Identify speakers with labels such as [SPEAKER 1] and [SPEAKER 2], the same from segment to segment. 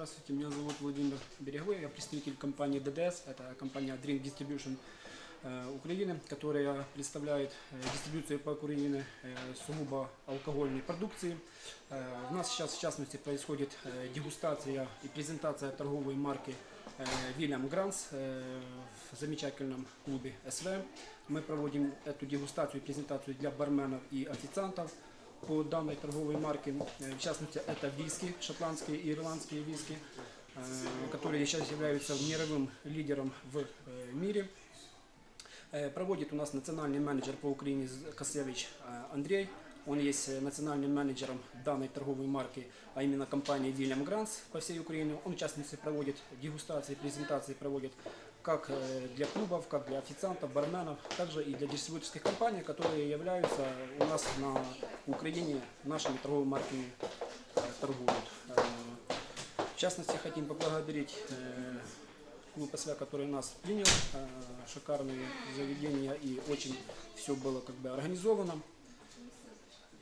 [SPEAKER 1] Здравствуйте, меня зовут Владимир Береговой, я представитель компании ДДС, это компания Drink Distribution э, Украины, которая представляет э, дистрибуцию по Украине э, сугубо алкогольной продукции. У нас сейчас в частности происходит дегустация и презентация торговой марки William Гранс в замечательном клубе СВ. Мы проводим эту дегустацию и презентацию для барменов и официантов по данной торговой марке. Э, В частности, это виски, шотландские и ирландские виски, э, которые сейчас являются мировым лидером в э, мире. Э, Проводит у нас национальный менеджер по Украине З- Косевич э, Андрей. Он есть э, национальным менеджером данной торговой марки, а именно компании William Grants по всей Украине. Он, в частности, проводит дегустации, презентации проводит как э, для клубов, как для официантов, барменов, также и для дистрибьюторских компаний, которые являются у нас на Украине нашими торговыми марками э, торгуют. В частности, хотим поблагодарить клуб СВ, который нас принял, шикарные заведения и очень все было как бы организовано.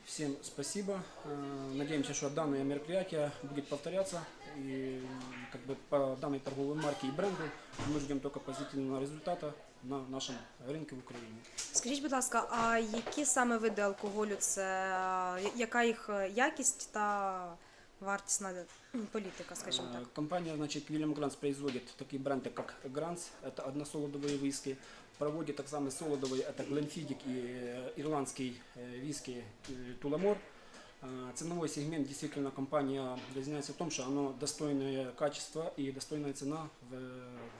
[SPEAKER 1] Всем спасибо. Э, Надеемся, что данное мероприятие будет повторяться. И как бы по данной торговой марке и бренду мы ждем только позитивного результата на нашем рынке в Украине.
[SPEAKER 2] Скажіть, будь ласка, а які саме види алкоголю це, я- яка їх е, якість та вартісна м, політика, скажімо
[SPEAKER 1] Э,
[SPEAKER 2] так?
[SPEAKER 1] Компания, значит, William Grants производит такие бренды, как Grants, это односолодовые виски, проводит так само солодовые, это Glenfiddich и э, ирландский э, виски э, Туламор. Э, Ценовой сегмент действительно компания разъясняется в том, что оно достойное качество и достойная цена в,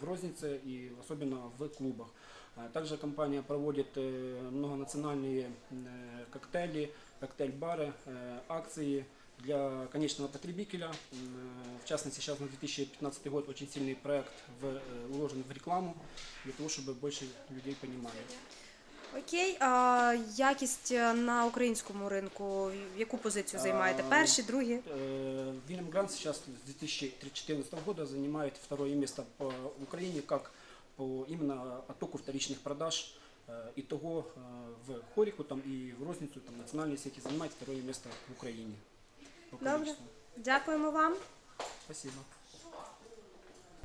[SPEAKER 1] в рознице и особенно в клубах. А Также компания проводит э, многонациональные э, коктейли, коктейль-бары, э, акции для конечного потребителя. М, э, В частности, сейчас на 2015 год очень сильный проект в, э, вложен в рекламу, для того, чтобы больше людей понимали.
[SPEAKER 2] Окей, а якість е, на українському ринку, яку позицію займаєте?
[SPEAKER 1] А,
[SPEAKER 2] Перші, другі?
[SPEAKER 1] Э, Вильям Грант сейчас с 2014 года занимает второе место по Украине как по именно оттоку вторичных продаж. Э, Итого э, в Хорику там, и в розницу там, национальные сети занимает второе место в Украине.
[SPEAKER 2] Добре. Дякуємо вам.
[SPEAKER 1] Спасибо.